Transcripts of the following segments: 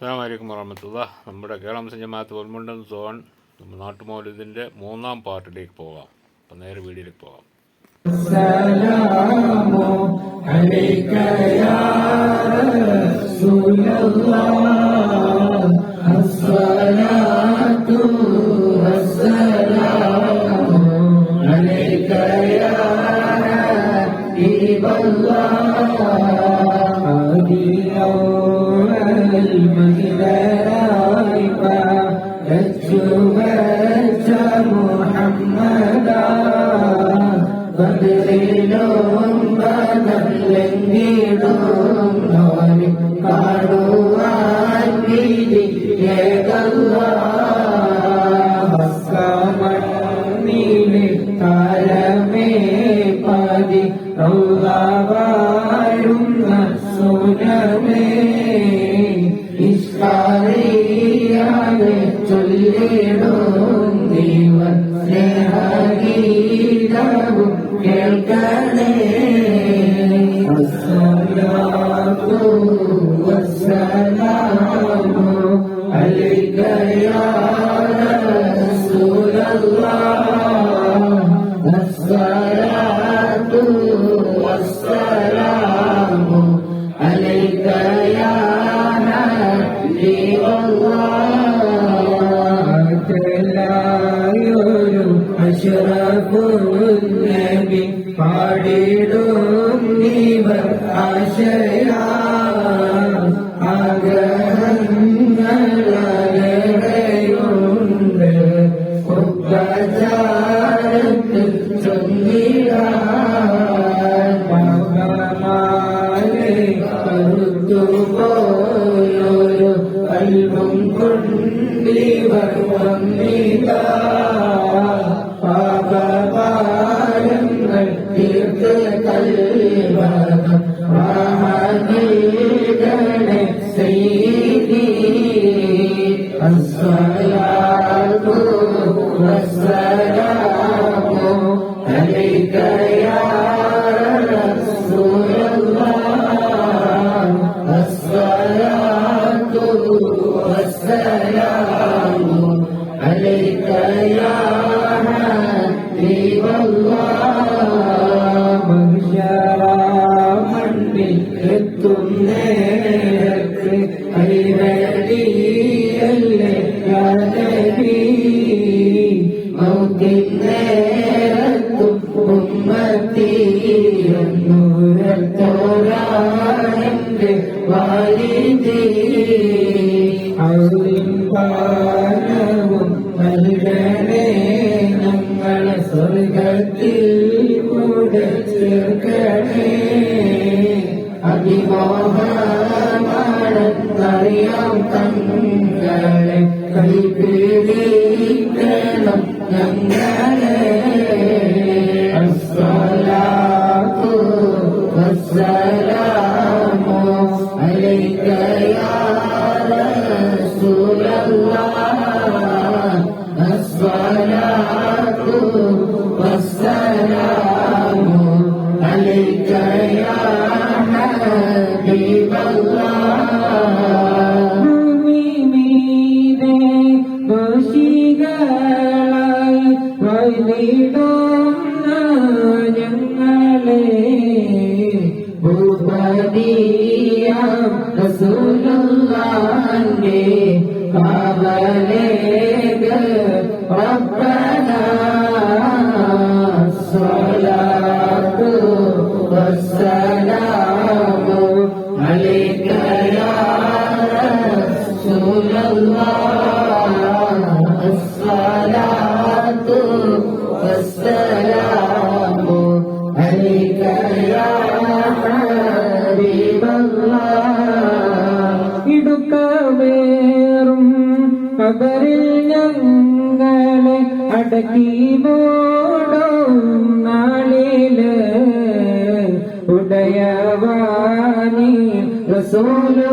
അസ്സാമലൈക്കും വറഹമത്തുള്ള. നമ്മുടെ കേരളം സഞ്ജമാത്ത് ഒൽമുണ്ടൻ സോൺ നാട്ടുമോലിതിന്റെ മൂന്നാം പാർട്ടിലേക്ക് പോകാം. അപ്പം നേരെ വീടിലേക്ക് പോകാം. സലാമോ الصلاة والسلام عليك يا حبيب الله مبشرا من എത്തും നേരത്ത് അരിവരിയല്ലേ മൗത്തിൻ നേരം Bali Di Aurum Bali So.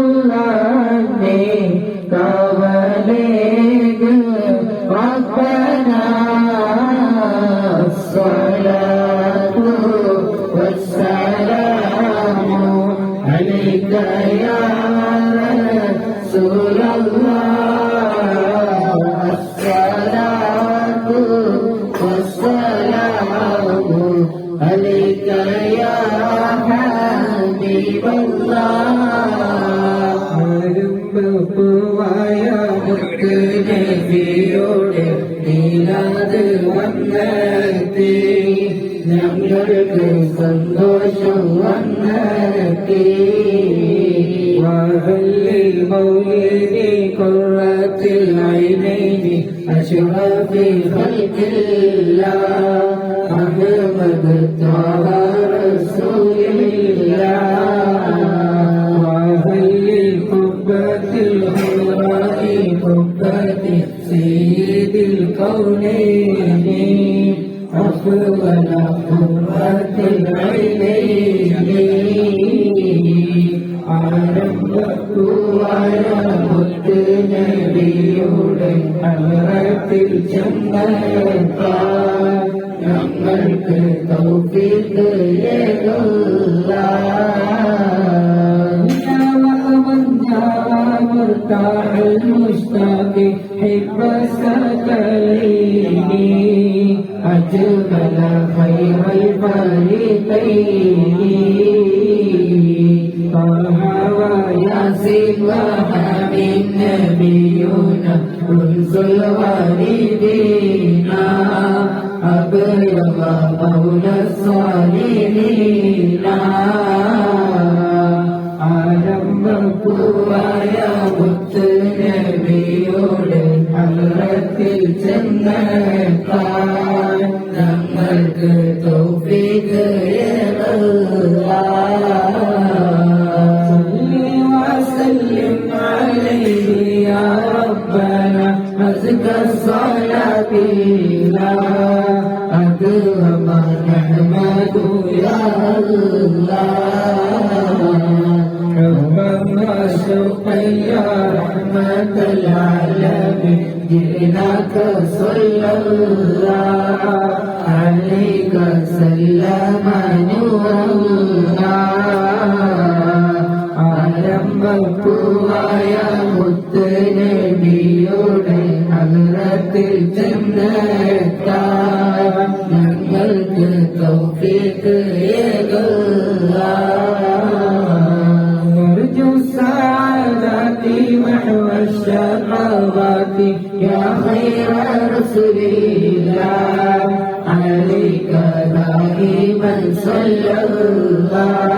الذي تبلغ ربنا الصلاة والسلام عليك يا حبيب الله നബിയോട് മീലാത് വന്നെത്തി. ഞങ്ങൾക്ക് സന്തോഷം വന്നെത്തി. വാഹല്ലിൽ മൗലിനി കൊള്ളത്തിൽ അയിനൈനി അശുഭി ഫൽക്കില്ല. അത് الكونين أفضل قرة العينين ആരംഭത്തുവായ മുത്ത് നബിയുടെ അമരത്തിൽ ചെന്നേക്കാൻ ഞങ്ങൾക്ക് തൗഫീഖ് فتاح المشتاق حب سكليه أجمل خير الفريقين. طه وياسين وحميد نبينا أنس الغريبين أبلغ قول الصالحين. عالم مركوع يا മുത്ത് നബിയോട് അമരത്തിൽ ചെന്നേക്കാൻ ഞങ്ങൾക്ക് തൗഫീഖ് وسلم عليه يا ربنا أزكى الصلاة لا أكرم نحمد يا الله حبا وشوقا يا رحمة العالمين جئناك صلى الله عليك سلم نور الله ആരംഭപ്പൂവായ മുത്ത് الشقوات يا خير رسل الله عليك دائما صلى الله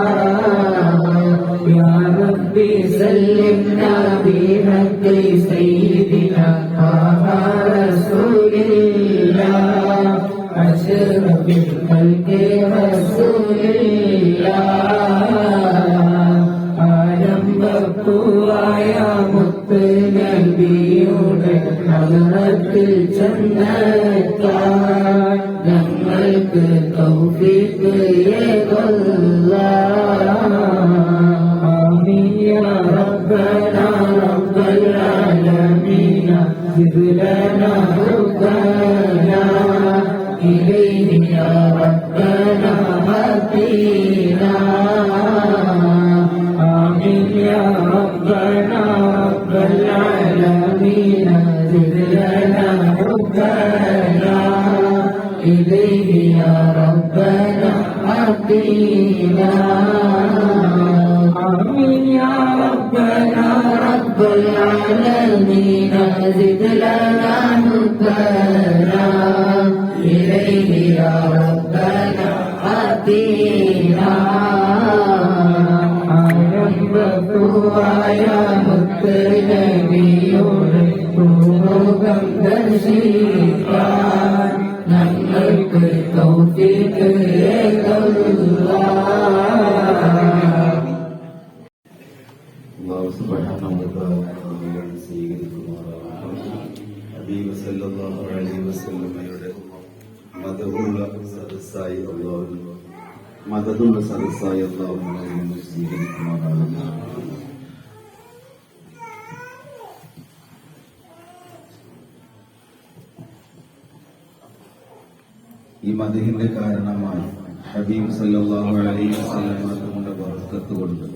يا ربي سلمنا بحق سيدنا طه رسول الله أشرف الخلق رسول ചെന്നെത്താൻ ഞങ്ങൾക്ക് തൗഫീഖ് آمين يا ربنا رب العالمين زد لنا يا ربنا ربنا آمين يا ربنا رب العالمين. زد لنا حبنا. إليه يا ربنا حبينا يا مكرم يورث قلوبا تزيد സദസ്സായി അള്ളാഹു മതത്തിന്റെ സദസ്സായി അള്ളാഹു നമ്മെ സ്വീകരിക്കുമാറാകട്ടെ. ഈ മതഹിന്റെ കാരണമായി ഹബീബ് സല്ലല്ലാഹു അലൈഹി വസല്ലമ തങ്ങളുടെ ബർക്കത്ത് കൊണ്ട്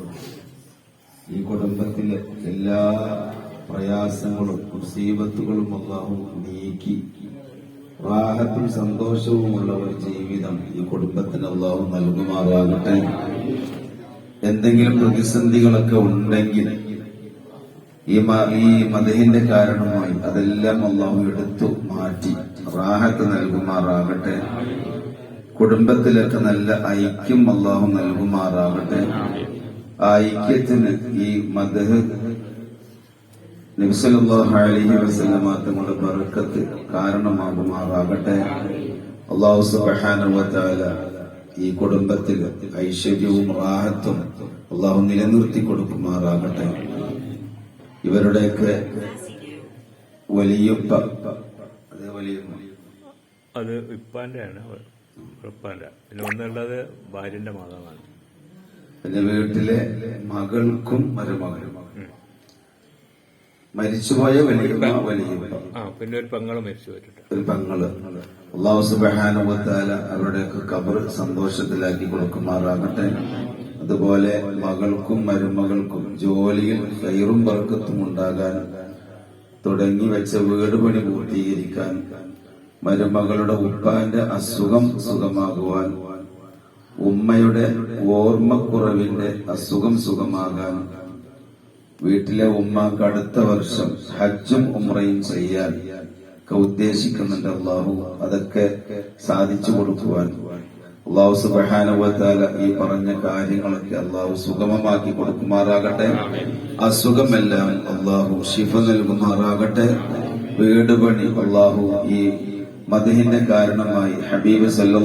ഈ കുടുംബത്തിലെ എല്ലാ പ്രയാസങ്ങളും മുസീബത്തുകളും അള്ളാഹു നീക്കി റാഹത്തും സന്തോഷവുമുള്ള ഒരു ജീവിതം ഈ കുടുംബത്തിന് അള്ളാഹു നൽകുമാറാകട്ടെ. എന്തെങ്കിലും പ്രതിസന്ധികളൊക്കെ ഉണ്ടെങ്കിൽ ഈ ഈ മതഹിന്റെ കാരണമായി അതെല്ലാം അള്ളാഹു എടുത്തു മാറ്റി റാഹത്ത് നൽകുമാറാകട്ടെ. കുടുംബത്തിലൊക്കെ നല്ല ഐക്യം അള്ളാഹു നൽകുമാറാകട്ടെ. ആ ഐക്യത്തിന് ഈ മദഹ് അലൈഹി തങ്ങളുടെ ബർക്കത്ത് കാരണമാകുമാറാകട്ടെ. അള്ളാഹു ഈ കുടുംബത്തിൽ ഐശ്വര്യവും റാഹത്തും അള്ളാഹു നിലനിർത്തി കൊടുക്കുമാറാകട്ടെ. ഇവരുടെയൊക്കെ വലിയപ്പ അതേ അത് ഇപ്പാന്റെ ആണ് ഉറപ്പാന്റെ പിന്നെ ഒന്നുള്ളത് ഭാര്യന്റെ മാതാവാണ്. പിന്നെ വീട്ടിലെ മകൾക്കും മരുമകനും. മരിച്ചുപോയ ആ പിന്നെ ഒരു പെങ്ങൾ മരിച്ചു ഒരു പെങ്ങൾ അള്ളാഹു സുബാനുവത്താല അവരുടെയൊക്കെ കബർ സന്തോഷത്തിലാക്കി കൊടുക്കുമാറാകട്ടെ. അതുപോലെ മകൾക്കും മരുമകൾക്കും ജോലിയിൽ കയറും വർക്കത്തും ഉണ്ടാകാൻ തുടങ്ങി വെച്ച വീട് പണി പൂർത്തീകരിക്കാൻ മരുമകളുടെ ഉപ്പാന്റെ അസുഖം സുഖമാകുവാൻ ഉമ്മയുടെ ഓർമ്മക്കുറവിന്റെ അസുഖം സുഖമാകാൻ വീട്ടിലെ ഉമ്മാക്ക് അടുത്ത വർഷം ഹജ്ജും ഉമ്രയും ചെയ്യാൻ ഉദ്ദേശിക്കുന്നുണ്ട് അള്ളാഹു. അതൊക്കെ സാധിച്ചു കൊടുക്കുവാൻ. അള്ളാഹു സുബാനുവത്താല ഈ പറഞ്ഞ കാര്യങ്ങളൊക്കെ അള്ളാഹു സുഗമമാക്കി കൊടുക്കുമാറാകട്ടെ. അസുഖമെല്ലാം അള്ളാഹു ശിഫ നൽകുമാറാകട്ടെ. വീട് പണി അള്ളാഹു ഈ മദഹിന്റെ കാരണമായി ഹബീബ് സല്ല